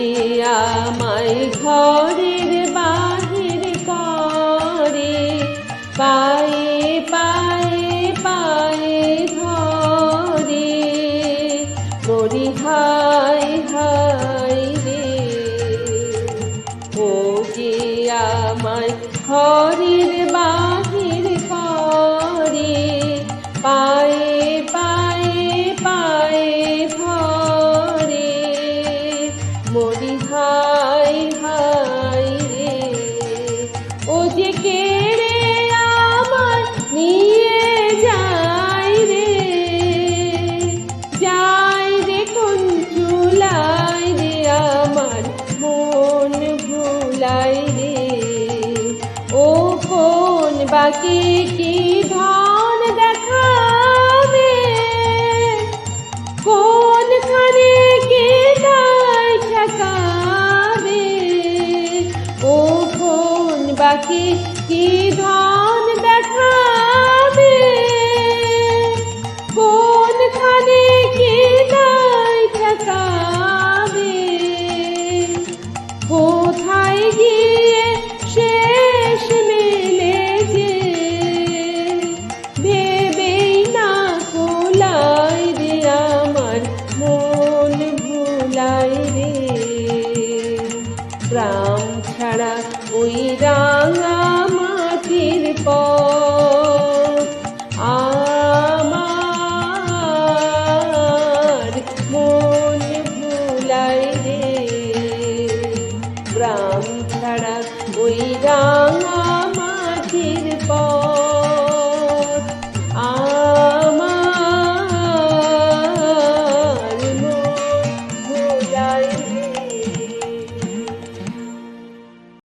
ও যে আমায় কেড়ে নিয়ে যায় রে। যায় রে কোন রে আমার মন ভুলাই রে। ও কোন বাকি কি ধন দেখাবে? কোনখানে কে দায় ঠকাবে? ও কোন বাকি কি ধন দেখাবে? কোনখানে কে দায় ঠকাবে? কোথায় গিয়ে শেষ মেলে যে? ভেবেই না কোলাই রে আমার মন ভুলাই রে। গ্রাম ছাড়া ওই রাঙা ভুলাই রে आमूल ছাড়া ब्रह्मणूजा